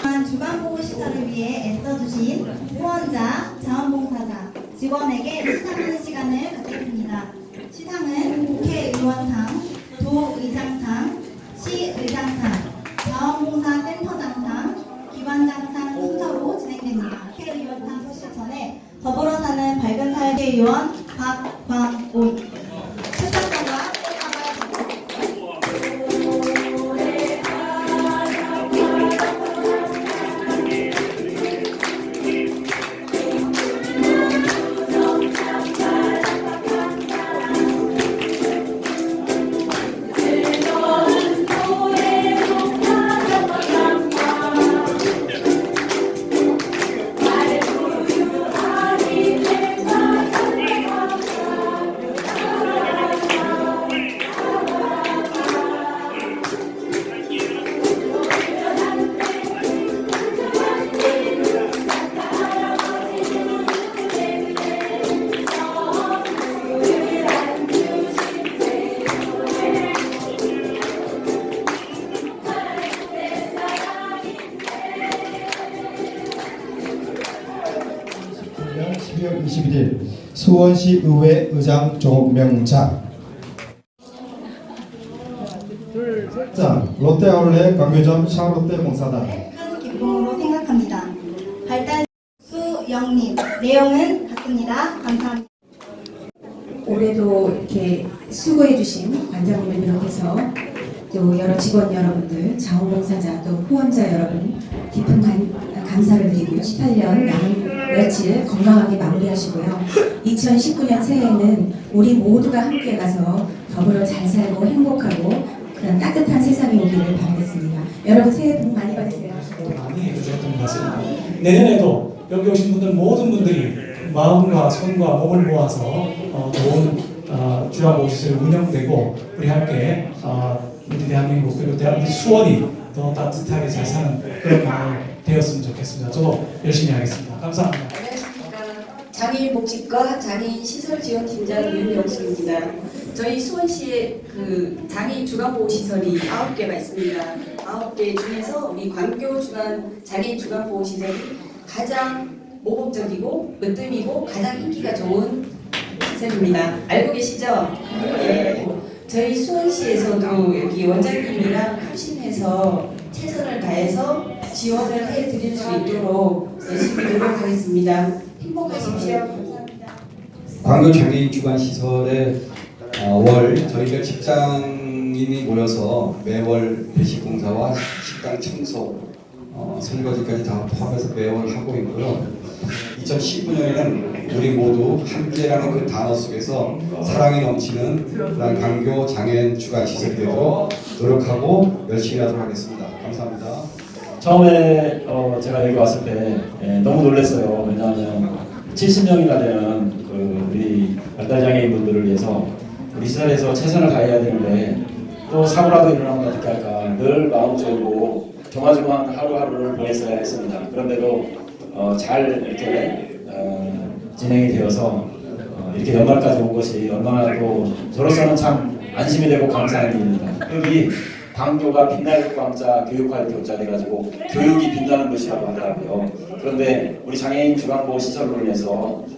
주간보호 시설을 위해 애써주신 후원자, 자원봉사자, 직원에게 시상하는 시간을 갖겠습니다. 시상은 국회의원상, 도의장상, 시의장상, 자원봉사센터장상, 기관장상 순서로 진행됩니다. 국회의원상 소식 전에 더불어 사는 밝은 사회 의원 12월 21일 수원시 의회 의장 조명자 자 롯데아울렛 광교점 샤롯데 공사단 큰 기쁨으로 생각합니다. 발달 수영님 내용은 같습니다. 감사합니다. 올해도 이렇게 수고해주신 관장님을 비롯해서 또 여러 직원 여러분들, 자원봉사자 또 후원자 여러분 깊은 간- 감사를 드리고요. 18년 남은 며칠 건강하게 마무리하시고요. 2019년 새해에는 우리 모두가 함께 가서 더불어 잘 살고 행복하고 그런 따뜻한 세상이 오기를 바라겠습니다. 여러분 새해 복 많이 받으세요. 많이 해주셨던 것 같습니다. 내년에도 여기 오신 분들 모든 분들이 마음과 손과 몸을 모아서 어, 좋은 어, 주화복지를 운영되고 우리 함께 어, 우리 대한민국 그리고 대한민국 수원이 더 따뜻하게 잘 사는 그런 마을 되었으면 좋겠습니다. 저도 열심히 하겠습니다. 감사합니다. 안녕하십니까. 장애인복지과 장애인시설지원팀장 윤영수입니다. 저희 수원시에 그 장애인 주간보호시설이 9개가 있습니다. 9개 중에서 우리 광교 주간 장애인 주간보호시설이 가장 모범적이고 으뜸이고 가장 인기가 좋은 시설입니다. 알고 계시죠? 네. 저희 수원시에서도 여기 원장님이랑 합심해서 최선을 다해서 지원을 해드릴 수 있도록 열심히 노력하겠습니다. 행복하십시오. 감사합니다. 광교 장애인 주간 시설에 어, 월 저희가 직장인이 모여서 매월 배식 공사와 식당 청소, 어, 설거지까지 다 포함해서 매월 하고 있고요. 2019년에는 우리 모두 함께라는 그 단어 속에서 사랑이 넘치는 그런 광교 장애인 되도록 노력하고 열심히 하도록 하겠습니다. 감사합니다. 처음에 어, 제가 여기 왔을 때 예, 너무 놀랐어요. 왜냐하면 70명이나 되는 그 우리 발달장애인 분들을 위해서 우리 시설에서 최선을 다해야 되는데 또 사고라도 일어나면 어떻게 할까 늘 마음 졸고 조마조마한 하루하루를 보냈어야 했습니다. 그런데도 어, 잘 이렇게 어, 진행이 되어서 어, 이렇게 연말까지 온 것이 얼마나 또 저로서는 참 안심이 되고 감사한 일입니다. 여기 광교가 빛날 광자 교육할 교자 돼가지고 교육이 빛나는 곳이라고 하더라고요. 그런데 우리 장애인 주간보호 시설로 인해서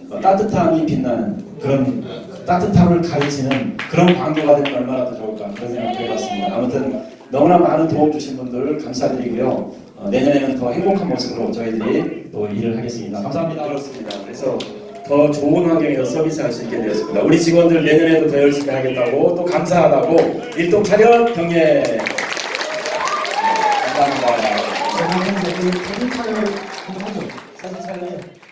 어, 따뜻함이 빛나는 그런 따뜻함을 가르치는 그런 광교가 되면 얼마나 더 좋을까 그런 생각을 해봤습니다. 아무튼 너무나 많은 도움 주신 분들 감사드리고요. 어, 내년에는 더 행복한 모습으로 저희들이 또 일을 하겠습니다. 감사합니다. 그렇습니다. 그래서 더 좋은 환경에서 서비스할 수 있게 되었습니다. 우리 직원들 내년에도 더 열심히 하겠다고 또 감사하다고 일동 차렷 경례 감사합니다. 저는 이제 그 사진 촬영을 한번 하죠. 사진 촬영이